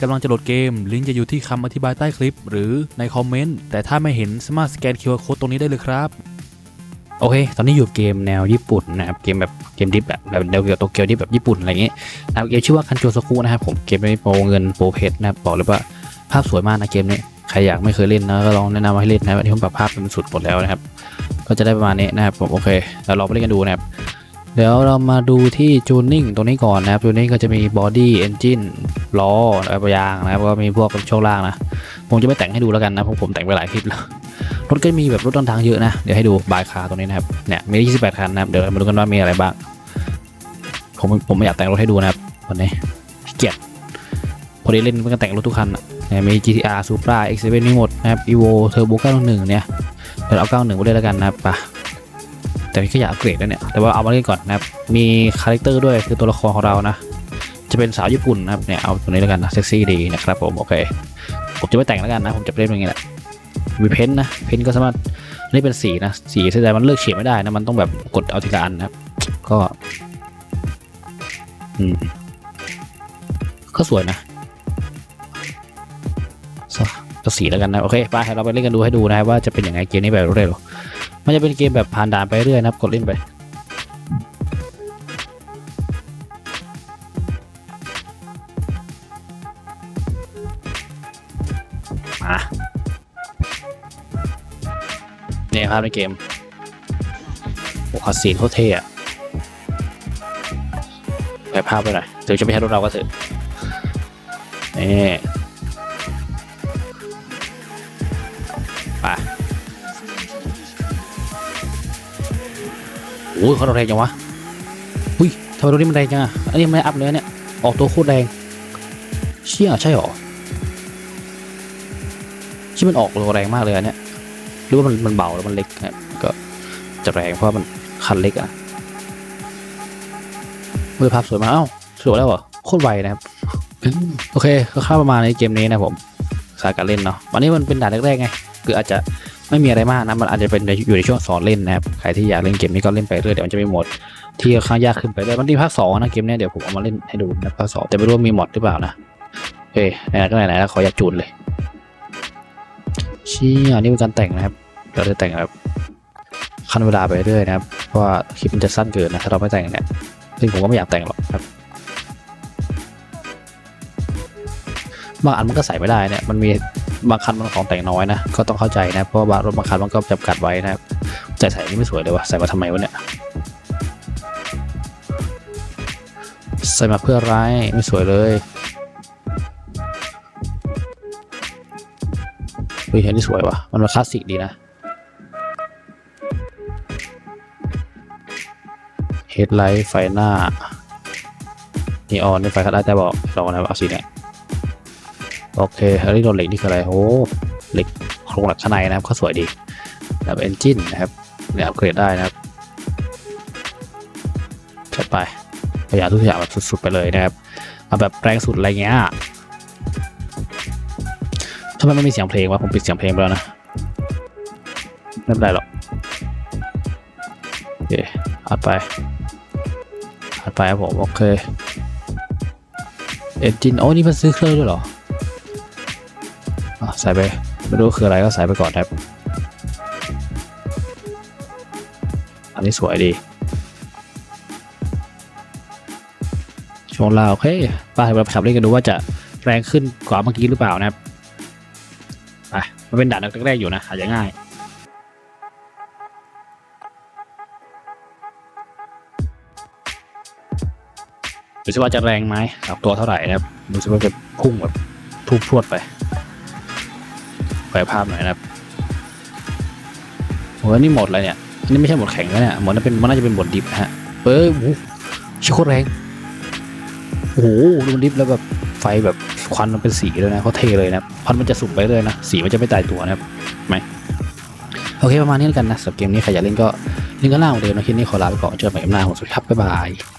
กำลังจะโหลดเกม ลิงก์จะอยู่ที่คำอธิบายใต้คลิป หรือในคอมเมนต์ แต่ถ้าไม่เห็นสามารถสแกน QR Code ตรงนี้ได้เลยครับ โอเค ตอนนี้อยู่เกมแนวญี่ปุ่นนะครับ เกมแบบเกมดิฟแบบแบบแนวเกี่ยวกับโตเกียวดิฟแบบญี่ปุ่นอะไรเงี้ยนะครับเกมชื่อว่าคันโจสกุนะครับผม เกมนี้โปรเงินโปรเพชรนะครับบอกเลยว่าภาพสวยมากนะเกมนี้ใครอยากไม่เคยเล่นนะก็ลองแนะนำให้เล่นนะครับอันนี้ผมปรับภาพเป็นสุดหมดแล้วนะครับ ก็จะได้ประมาณนี้นะครับผมโอเคเราลองไปเล่นกันดูนะครับเดี๋ยวเรามาดูที่จูนนิ่งตรงนี้ก่อนนะครับจูนนิ่งก็จะมีบอ ดี้อนจินล้ออะไรยางนะครับก็มีพวกช่วงล่างนะผมจะไม่แต่งให้ดูแล้วกันนะเพราะผมแต่งไปหลายคลิปแล้วรถก็มีแบบรถต้นทางเยอะนะเดี๋ยวให้ดูบายคาตรงนี้นะครับเนี่ยมี 28 คันนะครับเดี๋ยวมาดูกันว่ามีอะไรบ้างผมผมไม่อยากแต่งรถให้ดูนะครับวันนี้เกียจพอดีเล่นมันก็แต่งรถทุกคันอะเนี่ยมี GTR Supra X7 มีหมดนะครับ Evo Turbo 911เนี่ยเดี๋ยวเอา 91ไปเลยแล้วกันนะครับไปแต่นี่ก็อยากอัปเกรดแล้วเนี่ยแต่ว่าเอามาเล่นก่อนนะครับมีคาแรคเตอร์ด้วยคือตัวละครของเรานะ จะเป็นสาวญี่ปุ่นนะครับเนี่ยเอาตัวนี้แล้วกันนะเซ็กซี่ดีนะครับผมโอเคผมจะไม่แต่งแล้วกันนะผมจะเล่นอย่างนี้แหละมีเพ้นนะเพ้นก็สามารถนี่เป็นสีนะสีแสดงมันเลือกเฉดไม่ได้นะมันต้องแบบกดเอาทีละอันนะครับ ก็ อืมก็สวยนะสก็สีแล้วกันนะโอเคไปเราไปเล่นกันดูให้ดูนะครับว่าจะเป็นยังไงเกมนี้แบบรวดเร็วมันจะเป็นเกมแบบผ่านด่านไปเรื่อยนะครับ กดเล่นไป มาเนี่ยครับในเกมโอ้คอสีนโคตรเท่อะไปภาพไปหน่อยถึงจะไม่ใช่รถเราก็เถอะนี่ไปโอ้ยเขาแรงจังวะอุ้ยทำไมรถนี้มันแรงจังอะอันนี้ไม่อัพเลยเนี่ย ออกตัวโคตรแรง เชี่ยใช่หรอ ที่มันออกแรงมากเลยอันเนี้ยหรือว่ามันมันเบาแล้วมันเล็กนะครับก็จะแรงเพราะมันคันเล็กอะมือภาพสวยมากเอ้าสวยแล้วเหรอโคตรไวนะครับโอเคก็ค่าประมาณในเกมนี้นะผมสายการเล่นเนาะวันนี้มันเป็นด่านแรกๆไงคืออาจจะไม่มีอะไรมากนะมันอาจจะเป็นอยู่ในช่วงสอนเล่นนะครับใครที่อยากเล่นเกมนี้ก็เล่นไปเรื่อยเดี๋ยวมันจะมีหมดที่ค่อนข้างยากขึ้นไปเรื่อยมันมีภาคสองนะเกมนี้เดี๋ยวผมเอามาเล่นให้ดูนะภาคสองแต่ไม่รู้ว่ามีหมดหรือเปล่านะโอเคไหนๆก็ไหนๆแล้วขออยากจูนเลย เชี่ยนี่เป็นการแต่งนะครับเราจะแต่งแบบขั้นเวลาไปเรื่อยนะครับ เพราะว่าคลิปมันจะสั้นเกินนะ ถ้าเราไม่แต่งเนี่ย ซึ่งผมก็ไม่อยากแต่งหรอกครับ บางอันมันก็ใส่ไม่ได้เนี่ย มันมีบางคันมันของแต่งน้อยนะ ก็ต้องเข้าใจนะ เพราะว่ารถบางคันมันก็จำกัดไว้นะครับใส่ใส่นี่ไม่สวยเลยวะใส่มาทำไมวะเนี่ย ใส่มาเพื่ออะไรไม่สวยเลย เฮ้ยอันนี้สวยว่ะ มันมาคลาสสิกดีนะเฮดไลท์ไฟหน้านีออนในไฟก็ได้แต่บอกลองนะเอาสีเนี่ยโอเคอันนี้โดนเหล็กนี่คืออะไรโอ้เหล็กโครงหลักข้างในนะครับก็สวยดีแบบเอนจินนะครับเนี่ยอัปเกรดได้นะครับจัดไปประหยัดทุกอย่างแบบสุดๆไปเลยนะครับเอาแบบแรงสุดอะไรเงี้ย ทำไมไม่มีเสียงเพลงวะผมปิดเสียงเพลงไปแล้วนะไม่เป็นไรหรอกโอเคอัดไปอัดไปครับผมโอเคเอนจินโอ้นี่มันซื้อเครื่องด้วยเหรออะใส่ไปไม่รู้คืออะไรก็ใส่ไปก่อนครับอันนี้สวยดีช่วงล่าโอเคไปเราไปขับเล่นกันดูว่าจะแรงขึ้นกว่าเมื่อกี้หรือเปล่านะครับ มันเป็นด่านแรกๆอยู่นะอาจจะง่ายดูสิว่าจะแรงไหมออกตัวเท่าไหร่นะครับดูสิว่าจะพุ่งแบบพุ่งพรวดไปไปภาพหน่อยนะครับโอ้ยนี่หมดอะไรเนี่ยอันนี่ไม่ใช่หมดแข็งแล้วเนี่ยหมดนั้นเป็นมันน่าจะเป็นโหมดดิฟนะฮะเอ้ยโอ้โหชิโคตรแรงโอ้โหดูมันดิฟแล้วแบบไฟแบบ ควันมันเป็นสีเลยนะเขาเทเลยนะควันมันจะสุ่มไปเลยนะ สีมันจะไม่ตายตัวนะครับไหมโอเคประมาณนี้แล้วกันนะสำหรับเกมนี้ใครอยากเล่นก็เล่นก็เล่าเหมือนเดิมนะคลิปนี้ขอลาไปก่อนเจอกันใหม่คลิปหน้าผมสวัสดีครับบ๊ายบาย